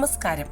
നമസ്കാരം.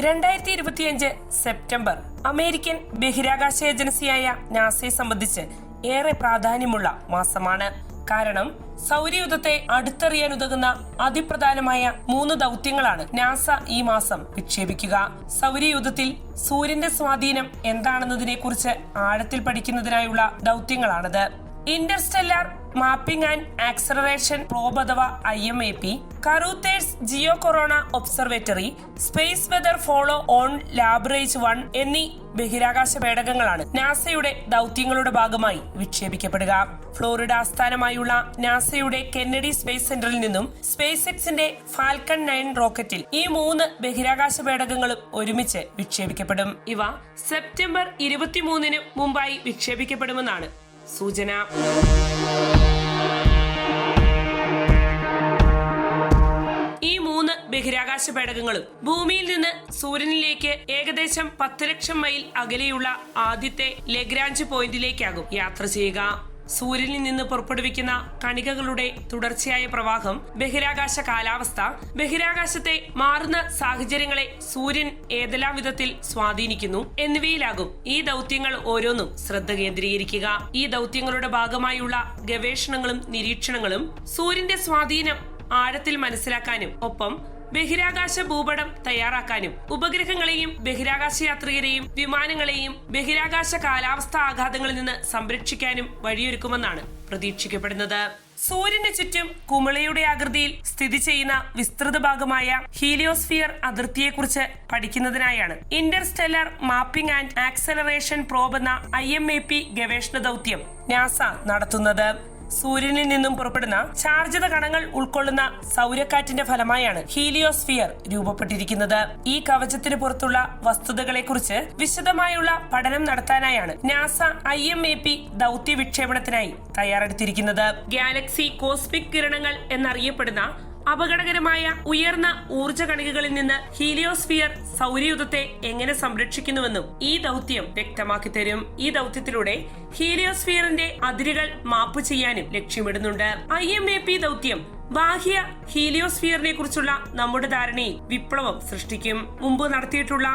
രണ്ടായിരത്തി ഇരുപത്തിയഞ്ച് സെപ്റ്റംബർ അമേരിക്കൻ ബഹിരാകാശ ഏജൻസിയായ നാസയെ സംബന്ധിച്ച് ഏറെ പ്രാധാന്യമുള്ള മാസമാണ്. കാരണം സൗരയുധത്തെ അടുത്തറിയാനുതകുന്ന അതിപ്രധാനമായ മൂന്ന് ദൗത്യങ്ങളാണ് നാസ ഈ മാസം വിക്ഷേപിക്കുക. സൗരയുധത്തിൽ സൂര്യന്റെ സ്വാധീനം എന്താണെന്നതിനെ കുറിച്ച് ആഴത്തിൽ പഠിക്കുന്നതിനായുള്ള ദൗത്യങ്ങളാണിത്. Interstellar mapping and acceleration probe അഥവാ I M A P. Carruthers geo corona observatory space weather follow on Lagrange one എന്നീ ബഹിരാകാശ പേടകങ്ങളാണ് നാസയുടെ ദൗത്യങ്ങളുടെ ഭാഗമായി വിക്ഷേപിക്കപ്പെടുക. ഫ്ലോറിഡ ആസ്ഥാനമായുള്ള നാസയുടെ കെന്നഡി സ്പേസ് സെന്ററിൽ നിന്നും സ്പേസ് എക്സിന്റെ ഫാൽക്കൺ നയൻ റോക്കറ്റിൽ ഈ മൂന്ന് ബഹിരാകാശ പേടകങ്ങളും ഒരുമിച്ച് വിക്ഷേപിക്കപ്പെടും. ഇവ സെപ്റ്റംബർ ഇരുപത്തിമൂന്നിന് മുമ്പായി വിക്ഷേപിക്കപ്പെടുമെന്നാണ് സൂചന. ഈ മൂന്ന് ബഹിരാകാശ പേടകങ്ങളും ഭൂമിയിൽ നിന്ന് സൂര്യനിലേക്ക് ഏകദേശം പത്ത് ലക്ഷം മൈൽ അകലെയുള്ള ആദ്യത്തെ ലഗ്രാഞ്ച് പോയിന്റിലേക്കാകും യാത്ര ചെയ്യുക. സൂര്യനിൽ നിന്ന് പുറപ്പെടുവിക്കുന്ന കണികകളുടെ തുടർച്ചയായ പ്രവാഹം ബഹിരാകാശ കാലാവസ്ഥ ബഹിരാകാശത്തെ മാറുന്ന സാഹചര്യങ്ങളെ സൂര്യൻ ഏതെല്ലാം വിധത്തിൽ സ്വാധീനിക്കുന്നു എന്നിവയിലാകും ഈ ദൗത്യങ്ങൾ ഓരോന്നും ശ്രദ്ധ കേന്ദ്രീകരിക്കുക. ഈ ദൗത്യങ്ങളുടെ ഭാഗമായുള്ള ഗവേഷണങ്ങളും നിരീക്ഷണങ്ങളും സൂര്യന്റെ സ്വാധീനം ആഴത്തിൽ മനസ്സിലാക്കാനും ഒപ്പം ബഹിരാകാശ ഭൂപടം തയ്യാറാക്കാനും ഉപഗ്രഹങ്ങളെയും ബഹിരാകാശ യാത്രികരെയും വിമാനങ്ങളെയും ബഹിരാകാശ കാലാവസ്ഥാ ആഘാതങ്ങളിൽ നിന്ന് സംരക്ഷിക്കാനും വഴിയൊരുക്കുമെന്നാണ് പ്രതീക്ഷിക്കപ്പെടുന്നത്. സൂര്യന് ചുറ്റും കുമിളയുടെ ആകൃതിയിൽ സ്ഥിതി ചെയ്യുന്ന വിസ്തൃത ഭാഗമായ ഹീലിയോസ്ഫിയർ അതിർത്തിയെക്കുറിച്ച് പഠിക്കുന്നതിനായാണ് interstellar mapping and acceleration probe എന്ന ഐ എം എ പി ഗവേഷണ ദൗത്യം നാസ നടത്തുന്നത്. സൂര്യനിൽ നിന്നും പുറപ്പെടുന്ന ചാർജിത കണങ്ങൾ ഉൾക്കൊള്ളുന്ന സൗരക്കാറ്റിന്റെ ഫലമായാണ് ഹീലിയോസ്ഫിയർ രൂപപ്പെട്ടിരിക്കുന്നത്. ഈ കവചത്തിന് പുറത്തുള്ള വസ്തുതകളെക്കുറിച്ച് വിശദമായുള്ള പഠനം നടത്താനായാണ് NASA I M A P ദൗത്യ വിക്ഷേപണത്തിനായി തയ്യാറെടുത്തിരിക്കുന്നത്. ഗാലക്സി കോസ്മിക് കിരണങ്ങൾ എന്നറിയപ്പെടുന്ന അപകടകരമായ ഉയർന്ന ഊർജ കണികകളിൽ നിന്ന് ഹീലിയോസ്ഫിയർ സൗരയുധത്തെ എങ്ങനെ സംരക്ഷിക്കുന്നുവെന്നും ഈ ദൗത്യം വ്യക്തമാക്കി തരും. ഈ ദൗത്യത്തിലൂടെ ഹീലിയോസ്ഫിയറിന്റെ അതിരുകൾ മാപ്പ് ചെയ്യാനും ലക്ഷ്യമിടുന്നുണ്ട്. ഐ എം എ പി ദൗത്യം ബാഹ്യ ഹീലിയോസ്ഫിയറിനെ കുറിച്ചുള്ള നമ്മുടെ ധാരണയിൽ വിപ്ലവം സൃഷ്ടിക്കും. മുമ്പ് നടത്തിയിട്ടുള്ള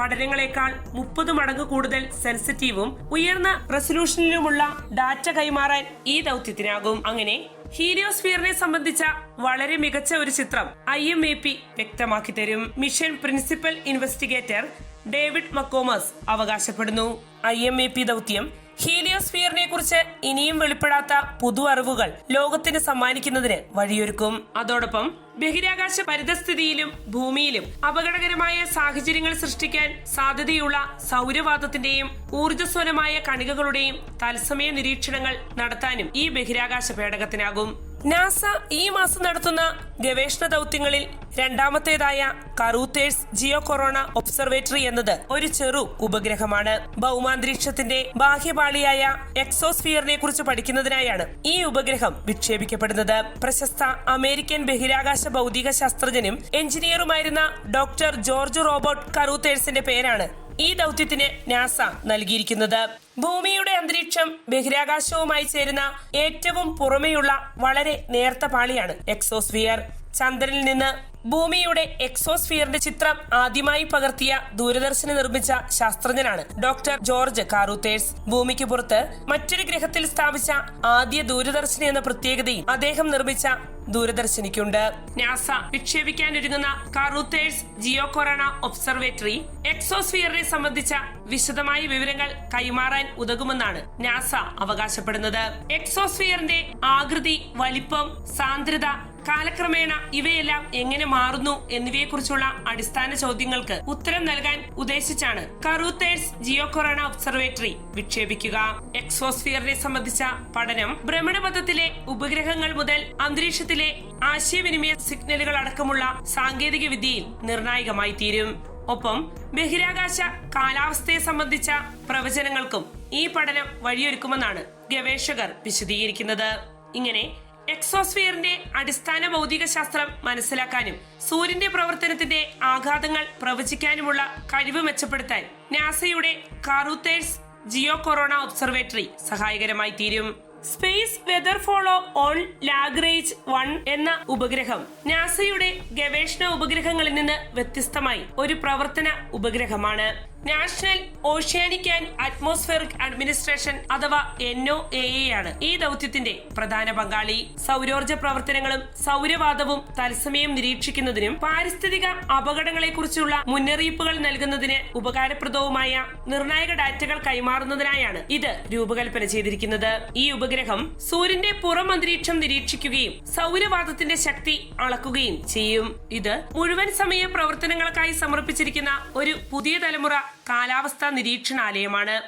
പഠനങ്ങളെക്കാൾ മുപ്പത് മടങ്ങ് കൂടുതൽ സെൻസിറ്റീവും ഉയർന്ന റെസൊല്യൂഷനിലുമുള്ള ഡാറ്റ കൈമാറാൻ ഈ ദൗത്യത്തിനാകും. അങ്ങനെ ഹീലിയോസ്ഫിയറിനെ സംബന്ധിച്ച വളരെ മികച്ച ഒരു ചിത്രം ഐ എം എ പി വ്യക്തമാക്കി തരും. Mission principal investigator David McComas അവകാശപ്പെടുന്നു. ഐ എം എ പി ദൗത്യം ഹീലിയോസ്ഫിയറിനെ കുറിച്ച് ഇനിയും വെളിപ്പെടാത്ത പുതു അറിവുകൾ ലോകത്തിന് സമ്മാനിക്കുന്നതിന് വഴിയൊരുക്കും. അതോടൊപ്പം ബഹിരാകാശ പരിതസ്ഥിതിയിലും ഭൂമിയിലും അപകടകരമായ സാഹചര്യങ്ങൾ സൃഷ്ടിക്കാൻ സാധ്യതയുള്ള സൗരവാദത്തിന്റെയും ഊർജസ്വലമായ കണികകളുടെയും തത്സമയ നിരീക്ഷണങ്ങൾ നടത്താനും ഈ ബഹിരാകാശ പേടകത്തിനാകും. നാസ ഈ മാസം നടത്തുന്ന ഗവേഷണ ദൗത്യങ്ങളിൽ രണ്ടാമത്തേതായ കറൂത്തേഴ്സ് ജിയോ കൊറോണ ഒബ്സർവേറ്ററി എന്നത് ഒരു ചെറു ഉപഗ്രഹമാണ്. ഭൗമാന്തരീക്ഷത്തിന്റെ ബാഹ്യപാളിയായ എക്സോസ്ഫിയറിനെ കുറിച്ച് പഠിക്കുന്നതിനായാണ് ഈ ഉപഗ്രഹം വിക്ഷേപിക്കപ്പെടുന്നത്. പ്രശസ്ത അമേരിക്കൻ ബഹിരാകാശ ഭൗതിക ശാസ്ത്രജ്ഞനും എഞ്ചിനീയറുമായിരുന്ന ഡോക്ടർ ജോർജ് റോബർട്ട് കറൂത്തേഴ്സിന്റെ പേരാണ് ഈ ദൗത്യത്തിന് നാസ നൽകിയിരിക്കുന്നത്. ഭൂമിയുടെ അന്തരീക്ഷം ബഹിരാകാശവുമായി ചേരുന്ന ഏറ്റവും പുറമെയുള്ള വളരെ നേർത്ത പാളിയാണ് എക്സോസ്ഫിയർ. ചന്ദ്രനിൽ നിന്ന് ഭൂമിയുടെ എക്സോസ്ഫിയറിന്റെ ചിത്രം ആദ്യമായി പകർത്തിയ ദൂരദർശന് നിർമ്മിച്ച ശാസ്ത്രജ്ഞനാണ് ഡോക്ടർ ജോർജ് കാറൂത്തേഴ്സ്. ഭൂമിക്ക് പുറത്ത് മറ്റൊരു ഗ്രഹത്തിൽ സ്ഥാപിച്ച ആദ്യ ദൂരദർശിനി എന്ന പ്രത്യേകതയും അദ്ദേഹം നിർമ്മിച്ച ദൂരദർശിനിക്കുണ്ട്. നാസ വിക്ഷേപിക്കാനൊരുങ്ങുന്ന കാറൂത്തേഴ്സ് ജിയോ കൊറോണ ഒബ്സർവേറ്ററി എക്സോസ്ഫിയറിനെ സംബന്ധിച്ച വിശദമായ വിവരങ്ങൾ കൈമാറാൻ ഉതകുമെന്നാണ് നാസ അവകാശപ്പെടുന്നത്. എക്സോസ്ഫിയറിന്റെ ആകൃതി വലിപ്പം സാന്ദ്രത കാലക്രമേണ ഇവയെല്ലാം എങ്ങനെ മാറുന്നു എന്നിവയെക്കുറിച്ചുള്ള അടിസ്ഥാന ചോദ്യങ്ങൾക്ക് ഉത്തരം നൽകാൻ ഉദ്ദേശിച്ചാണ് കറൂത്തേഴ്സ് ജിയോ കൊറോണ ഒബ്സർവേറ്ററി വിക്ഷേപിക്കുക. എക്സോസ്ഫിയറിനെ സംബന്ധിച്ച പഠനം ഭ്രമണപഥത്തിലെ ഉപഗ്രഹങ്ങൾ മുതൽ അന്തരീക്ഷത്തിലെ ആശയവിനിമയ സിഗ്നലുകൾ അടക്കമുള്ള സാങ്കേതിക വിദ്യയിൽ നിർണായകമായി തീരും. ഒപ്പം ബഹിരാകാശ കാലാവസ്ഥയെ സംബന്ധിച്ച പ്രവചനങ്ങൾക്കും ഈ പഠനം വഴിയൊരുക്കുമെന്നാണ് ഗവേഷകർ വിശദീകരിക്കുന്നത്. ഇങ്ങനെ എക്സോസ്ഫിയറിന്റെ അടിസ്ഥാന ഭൗതിക ശാസ്ത്രം മനസ്സിലാക്കാനും സൂര്യന്റെ പ്രവർത്തനത്തിന്റെ ആഘാതങ്ങൾ പ്രവചിക്കാനുമുള്ള കഴിവ് മെച്ചപ്പെടുത്താൻ നാസയുടെ കാറൂത്തേഴ്സ് ജിയോ കൊറോണ ഒബ്സർവേറ്ററി സഹായകരമായി തീരും. Space weather follow on Lagrange one എന്ന ഉപഗ്രഹം നാസയുടെ ഗവേഷണ ഉപഗ്രഹങ്ങളിൽ നിന്ന് വ്യത്യസ്തമായി ഒരു പ്രവർത്തന ഉപഗ്രഹമാണ്. National Oceanic and Atmospheric Administration അഥവാ എൻ ഒ എ ആണ്. ഈ ദൗത്യത്തിന്റെ പ്രധാന പങ്കാളി. സൗരോർജ പ്രവർത്തനങ്ങളും സൗരവാദവും തത്സമയം നിരീക്ഷിക്കുന്നതിനും പാരിസ്ഥിതിക അപകടങ്ങളെക്കുറിച്ചുള്ള മുന്നറിയിപ്പുകൾ നൽകുന്നതിന് ഉപകാരപ്രദവുമായ നിർണായക ഡാറ്റകൾ കൈമാറുന്നതിനായാണ് ഇത് രൂപകൽപ്പന ചെയ്തിരിക്കുന്നത്. ഈ ഉപഗ്രഹം സൂര്യന്റെ പുറം അന്തരീക്ഷം നിരീക്ഷിക്കുകയും സൗരവാദത്തിന്റെ ശക്തി അളക്കുകയും ചെയ്യും. ഇത് മുഴുവൻ സമയ പ്രവർത്തനങ്ങൾക്കായി സമർപ്പിച്ചിരിക്കുന്ന ഒരു പുതിയ തലമുറ കാലാവസ്ഥാ നിരീക്ഷണാലയമാണ്.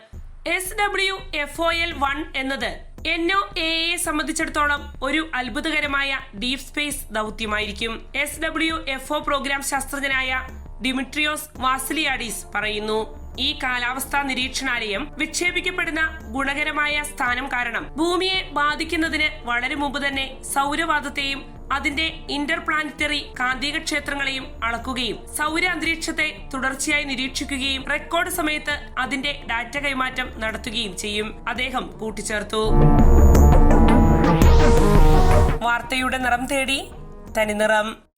S W F O L one എന്നത് എൻ ഒ എ സംബന്ധിച്ചിടത്തോളം ഒരു അത്ഭുതകരമായ deep space ദൗത്യമായിരിക്കും. S W F O programme ശാസ്ത്രജ്ഞനായ Dimitrios Vassiliadis പറയുന്നു. ഈ കാലാവസ്ഥാ നിരീക്ഷണാലയം വിക്ഷേപിക്കപ്പെടുന്ന ഗുണകരമായ സ്ഥാനം കാരണം ഭൂമിയെ ബാധിക്കുന്നതിന് വളരെ മുമ്പ് തന്നെ സൗരവാദത്തെയും അതിന്റെ ഇന്റർപ്ലാനറ്ററി കാന്തിക ക്ഷേത്രങ്ങളെയും അളക്കുകയും സൗര അന്തരീക്ഷത്തെ തുടർച്ചയായി നിരീക്ഷിക്കുകയും റെക്കോർഡ് സമയത്ത് അതിന്റെ ഡാറ്റ കൈമാറ്റം നടത്തുകയും ചെയ്യും. അദ്ദേഹം കൂട്ടിച്ചേർത്തു. വാർത്തയുടെ നിറം തേടി തനിനിറം.